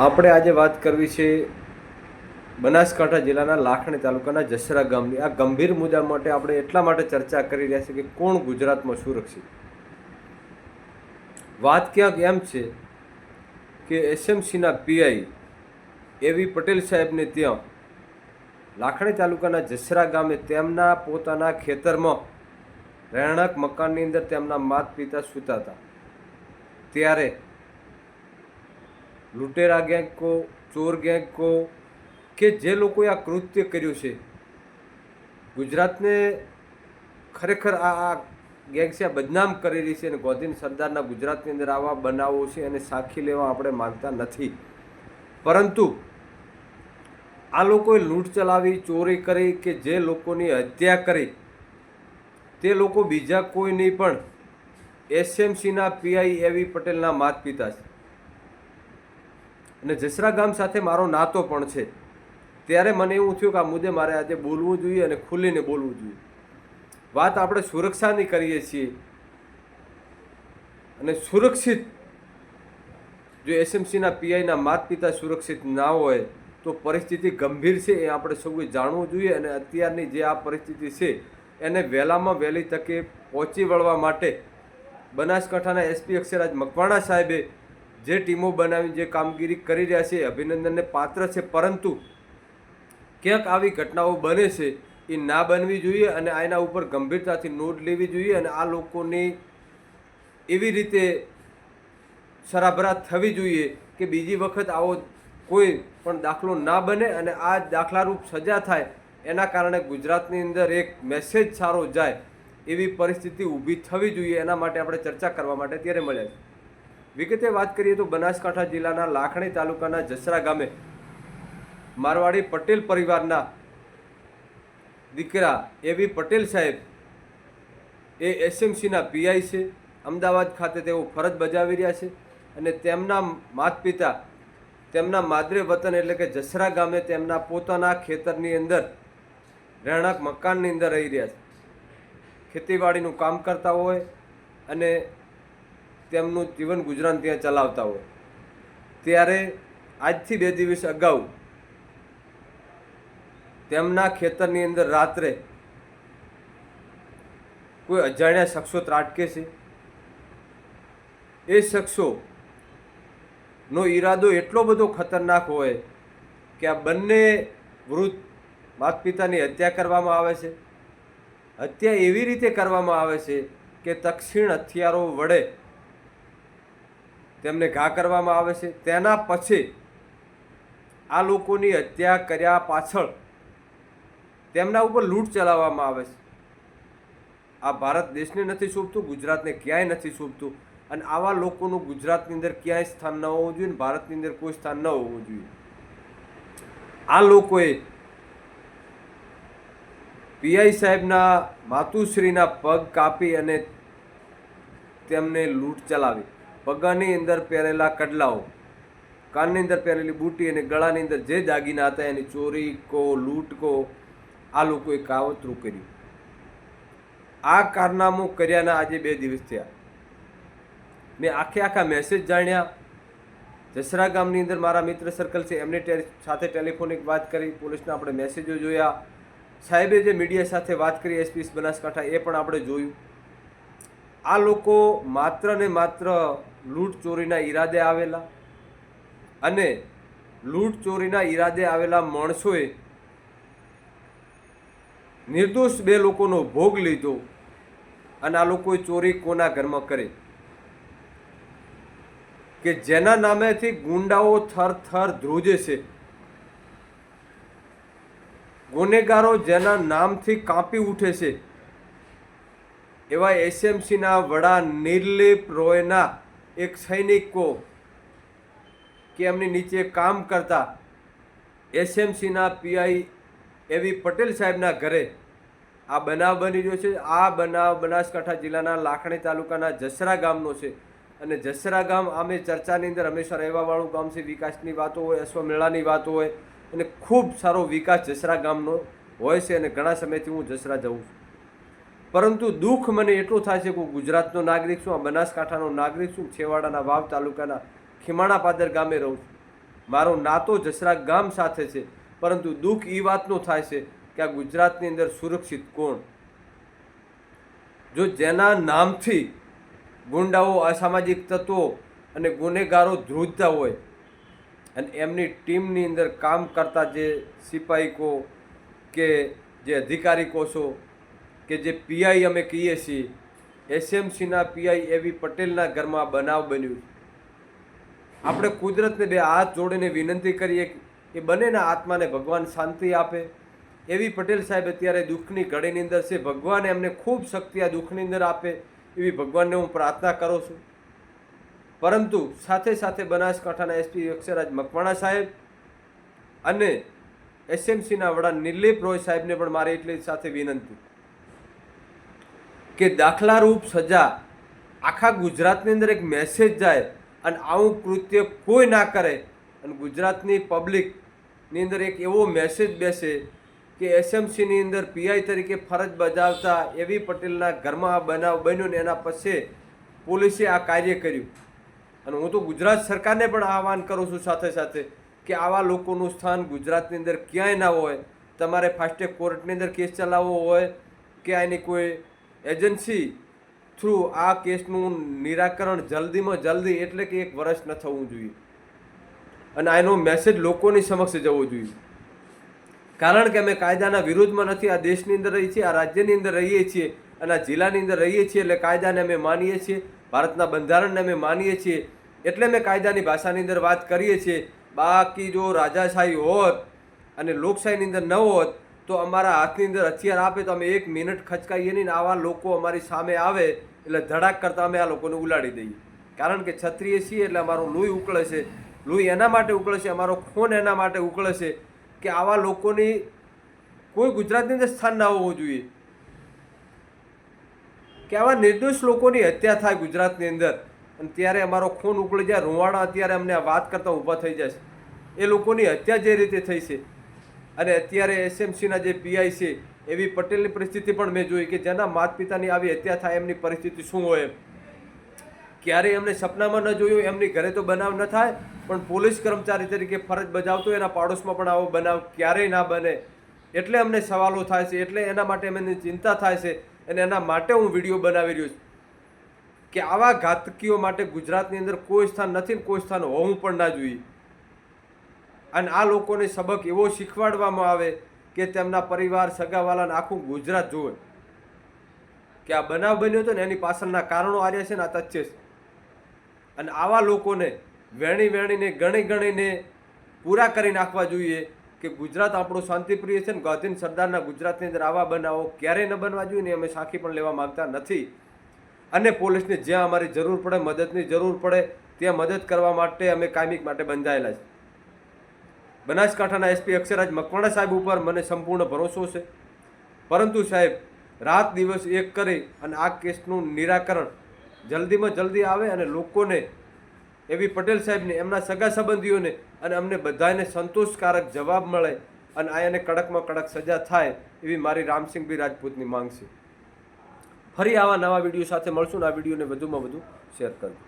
આપણે આજે વાત કરવી છે બનાસકાંઠા જિલ્લાના લાખણી તાલુકાના જસરા ગામની. આ ગંભીર મુદ્દા માટે આપણે એટલા માટે ચર્ચા કરી રહ્યા છીએ કે કોણ ગુજરાતમાં સુરક્ષિત? વાત ક્યાંક એમ છે કે એસએમસીના પીઆઈ એવી પટેલ સાહેબને ત્યાં લાખણી તાલુકાના જસરા ગામે તેમના પોતાના ખેતરમાં રહેણાંક મકાનની અંદર તેમના માતા પિતા સૂતા હતા. ત્યારે લૂંટેરા ગેંગ કો ચોર ગેંગ કો કે જે લોકોએ આ કૃત્ય કર્યું છે. ગુજરાતને ખરેખર આ આ ગેંગ્સે બદનામ કરી રહી છે અને ગોધીન સરદારના ગુજરાતની અંદર આવા બનાવો છે અને સાખી લેવા આપણે માગતા નથી. પરંતુ આ લોકોએ લૂંટ ચલાવી, ચોરી કરી કે જે લોકોની હત્યા કરી, તે લોકો બીજા કોઈ નહીં પણ એસએમસીના પીઆઈ એવી પટેલના માતા પિતા છે. અને જસરા ગામ સાથે મારો નાતો પણ છે. ત્યારે મને એવું થયું કે આ મુદ્દે મારે આજે બોલવું જોઈએ અને ખુલીને બોલવું જોઈએ. વાત આપણે સુરક્ષાની કરીએ છીએ. અને સુરક્ષિત, જો એસએમસીના પીઆઈના માત પિતા સુરક્ષિત ના હોય, તો પરિસ્થિતિ ગંભીર છે એ આપણે સૌએ જાણવું જોઈએ અને અત્યારની જે આ પરિસ્થિતિ છે, એને વહેલામાં વહેલી તકે પહોંચી વળવા માટે બનાસકાંઠાના એસપી અક્ષરાજ મકવાણા સાહેબે જે ટીમો બનાવી જે કામગીરી કરી રહ્યા છે અભિનંદનને પાત્ર છે, પરંતુ ક્યાંક આવી ઘટનાઓ બને છે એ ના બનવી જોઈએ અને આના ઉપર ગંભીરતાથી નોંધ લેવી જોઈએ અને આ લોકોની એવી રીતે સરાભરા થવી જોઈએ કે બીજી વખત આવો કોઈ પણ દાખલો ના બને અને આ દાખલારૂપ સજા થાય એના કારણે ગુજરાતની અંદર એક મેસેજ સારો જાય એવી પરિસ્થિતિ ઊભી થવી જોઈએ એના માટે આપણે ચર્ચા કરવા માટે ત્યારે મળ્યા છે વિગતે વાત કરીએ તો બનાસકાંઠા જિલ્લાના લાખણી તાલુકાના જસરા ગામે મારવાડી પટેલ પરિવારના દીકરા એવી પટેલ સાહેબ એ એસએમસીના પીઆઈ છે. અમદાવાદ ખાતે તેઓ ફરજ બજાવી રહ્યા છે અને તેમના માત પિતા તેમના માદરે વતન એટલે કે જસરા ગામે તેમના પોતાના ખેતરની અંદર, રહેણાંક મકાનની અંદર રહી રહ્યા છે. ખેતીવાડીનું કામ કરતા હોય અને તેમનું જીવન ગુજરાન ત્યાં ચલાવતા હોય. ત્યારે આજથી બે દિવસ અગાઉ તેમના ખેતરની અંદર રાત્રે કોઈ અજાણ્યા શખ્સો ત્રાટકે છે. એ શખ્સોનો ઈરાદો એટલો બધો ખતરનાક હોય કે આ બંને વૃદ્ધ માત પિતાની હત્યા કરવામાં આવે છે. હત્યા એવી રીતે કરવામાં આવે છે કે તક્ષિણ હથિયારો વડે તેમને ઘા કરવામાં આવે છે. તેના પછી આ લોકોની હત્યા કર્યા પાછળ તેમના ઉપર લૂંટ ચલાવવામાં આવે છે. આ ભારત દેશને નથી શોભતું ગુજરાતને ક્યાંય નથી શોભતું અને આવા લોકોનું ગુજરાતની અંદર ક્યાંય સ્થાન ન હોવું જોઈએ અને ભારતની અંદર કોઈ સ્થાન ન હોવું જોઈએ. આ લોકોએ પીઆઈ સાહેબના માતુશ્રીના પગ કાપી અને તેમને લૂંટ ચલાવી. પગાની અંદર પહેરેલા કડલાઓ કાનની અંદર પહેરેલી બૂટી અને ગળાની અંદર જે દાગીના હતા, એની ચોરી કો, લૂંટ કો, આ લોકોએ કાવતરું કર્યું. આ કારનામું કર્યાના આજે બે દિવસ થયા. મેં આખે આખા મેસેજ જાણ્યા. જસરા ગામની અંદર મારા મિત્ર સર્કલ છે, એમને સાથે ટેલિફોનિક વાત કરી, પોલીસના આપણે મેસેજો જોયા. સાહેબે જે મીડિયા સાથે વાત કરી એસપીસ બનાસકાંઠા, એ પણ આપણે જોયું. આ લોકો માત્ર ને માત્ર લૂંટ ચોરીના ઈરાદે આવેલા અને લૂંટ ચોરીના ઈરાદે આવેલા માણસોએ નિર્દોષ બે લોકોનો ભોગ લીધો અને આ લોકોએ ચોરી કોના ઘરમાં કરી? કે જેના નામેથી ગુંડાઓ થર થર ધ્રુજે છે? ગુનેગારો જેના નામથી કાંપી ઉઠે છે? એવા એસએમસીના વડા નિર્લિપ રોયના એક સૈનિકો કે એમની નીચે કામ કરતા એસએમસીના પીઆઈ એવી પટેલ સાહેબના ઘરે આ બનાવ બની રહ્યો છે. આ બનાવ બનાસકાંઠા જિલ્લાના લાખણી તાલુકાના જસરા ગામનો છે અને જસરા ગામ આમે ચર્ચાની અંદર હંમેશા રહેવાવાળું ગામ છે. વિકાસની વાતો હોય, અશ્વમેળાની વાતો હોય અને ખૂબ સારો વિકાસ જસરા ગામનો હોય છે અને ઘણા સમયથી હું જસરા જઉં છું. પરંતુ દુઃખ મને એટલું થાય છે કે હું ગુજરાતનો નાગરિક છું, આ બનાસકાંઠાનો નાગરિક છું, છેવાડાના વાવ તાલુકાના ખીમાણા પાદર ગામે રહું છું. મારો નાતો જસરા ગામ સાથે છે, પરંતુ દુઃખ એ વાતનું થાય છે કે આ ગુજરાતની અંદર સુરક્ષિત કોણ? જો જેના નામથી ગુંડાઓ, અસામાજિક તત્વો અને ગુનેગારો ધ્રુજતા હોય અને એમની ટીમની અંદર કામ કરતા જે સિપાહી કો જે અધિકારી કોશો કે જે પીઆઈ અમે કહીએ છીએ, એસએમસીના પીઆઈ એવી પટેલના ઘરમાં બનાવ બન્યું આપણે કુદરતને બે હાથ જોડીને વિનંતી કરીએ કે બંનેના આત્માને ભગવાન શાંતિ આપે. એવી પટેલ સાહેબ અત્યારે દુઃખની ઘડીની અંદર છે. ભગવાન એમને ખૂબ શક્તિ આ દુઃખની અંદર આપે એવી ભગવાનને હું પ્રાર્થના કરું છું. પરંતુ સાથે સાથે બનાસકાંઠાના એસપી અક્ષરાજ મકવાણા સાહેબ અને એસએમસીના વડા નિર્લેપ રોય સાહેબને પણ મારી એટલી સાથે વિનંતી. કે દાખલારૂપ સજા આખા ગુજરાતની અંદર એક મેસેજ જાય અને આવું કૃત્ય કોઈ ના કરે અને ગુજરાતની પબ્લિકની અંદર એક એવો મેસેજ બેસે કે એસએમસીની અંદર પીઆઈ તરીકે ફરજ બજાવતા એવી પટેલના ઘરમાં આ બનાવ બન્યો ને એના પછી પોલીસે આ કાર્ય કર્યું. અને હું તો ગુજરાત સરકારને પણ આહવાન કરું છું સાથે સાથે કે આવા લોકોનું સ્થાન ગુજરાતની અંદર ક્યાંય ના હોય. તમારે ફાસ્ટેગ કોર્ટની અંદર કેસ ચલાવવો હોય કે આની કોઈ એજન્સી થ્રુ આ કેસનું નિરાકરણ જલ્દીમાં જલ્દી એટલે કે એક વર્ષ ન થવું જોઈએ. અને આનો મેસેજ લોકોની સમક્ષ જવો જોઈએ. કારણ કે અમે કાયદાના વિરુદ્ધમાં નથી, આ દેશની અંદર રહીએ છીએ, આ રાજ્યની અંદર રહીએ છીએ અને આ જિલ્લાની અંદર રહીએ છીએ એટલે કાયદાને અમે માનીએ છીએ, ભારતના બંધારણને અમે માનીએ છીએ, એટલે અમે કાયદાની ભાષાની અંદર વાત કરીએ છીએ. બાકી જો રાજાશાહી હોત અને લોકશાહીની અંદર ન હોત તો અમારા હાથની અંદર હથિયાર આપે તો અમે એક મિનિટ ખચકાઈએ નહીં ને આવા લોકો અમારી સામે આવે એટલે ધડાક કરતાં અમે આ લોકોને ઉલાડી દઈએ. કારણ કે છત્રીએ છીએ એટલે અમારું લોહી ઉકળે છે. લોહી એના માટે ઉકળે છે, અમારો ખૂન એના માટે ઉકળે છે કે આવા લોકોની કોઈ ગુજરાતની અંદર સ્થાન ના હોવું જોઈએ. કે આવા નિર્દોષ લોકોની હત્યા થાય ગુજરાતની અંદર. અને ત્યારે અમારો ખૂન ઉકળી જાય, રૂવાડા અત્યારે અમને આ વાત કરતાં ઊભા થઈ છે. એ લોકોની હત્યા જે રીતે થઈ છે અને અત્યારે એસએમસીના જે પીઆઈ છે, એવી પટેલની પરિસ્થિતિ પણ મેં જોઈ કે જેના માતા પિતાની આવી હત્યા થાય એમની પરિસ્થિતિ શું હોય ક્યારેય એમને સપનામાં ન જોયું, એમની ઘરે તો બનાવ ન થાય, પણ પોલીસ કર્મચારી તરીકે ફરજ બજાવતો એના પાડોશમાં પણ આવો બનાવ ક્યારેય ના બને. એટલે અમને સવાલો થાય છે, એટલે એના માટે અમને ચિંતા થાય છે અને એના માટે હું વીડિયો બનાવી રહ્યો છું. કે આવા ઘાતકીઓ માટે ગુજરાતની અંદર કોઈ સ્થાન નથી કોઈ સ્થાન હોવું પણ ના જોઈએ. અને આ લોકોને સબક એવો શીખવાડવામાં આવે કે તેમના પરિવાર સગાવાલાને આખું ગુજરાત જુએ. કે આ બનાવ બન્યો હતો ને એની પાછળના કારણો આર્યા છે ને આ તથ્ય છે. અને આવા લોકોને વેણી વેણીને, ગણી ગણીને પૂરા કરી નાખવા જોઈએ કે ગુજરાત આપણું શાંતિપ્રિય છે ને ગાંધીન સરદારના ગુજરાતની અંદર આવા બનાવો ક્યારેય ન બનવા જોઈએ ને અમે સાખી પણ લેવા માંગતા નથી. અને પોલીસને જ્યાં અમારી જરૂર પડે, મદદની જરૂર પડે, ત્યાં મદદ કરવા માટે અમે કાયમિક માટે બંધાયેલા છે. બનાસકાંઠાના એસપી અક્ષરાજ મકવાણા સાહેબ ઉપર મને સંપૂર્ણ ભરોસો છે. પરંતુ સાહેબ, રાત દિવસ એક કરી અને આ કેસનું નિરાકરણ જલ્દીમાં જલ્દી આવે અને લોકોને, એવી પટેલ સાહેબને, એમના સગા સંબંધીઓને અને અમને બધાને સંતોષકારક જવાબ મળે અને આ એને કડકમાં કડક સજા થાય એવી મારી રામસિંહભાઈ રાજપૂતની માંગ છે. ફરી આવા નવા વીડિયો સાથે મળશું અને આ વિડીયોને વધુમાં વધુ શેર કરજો.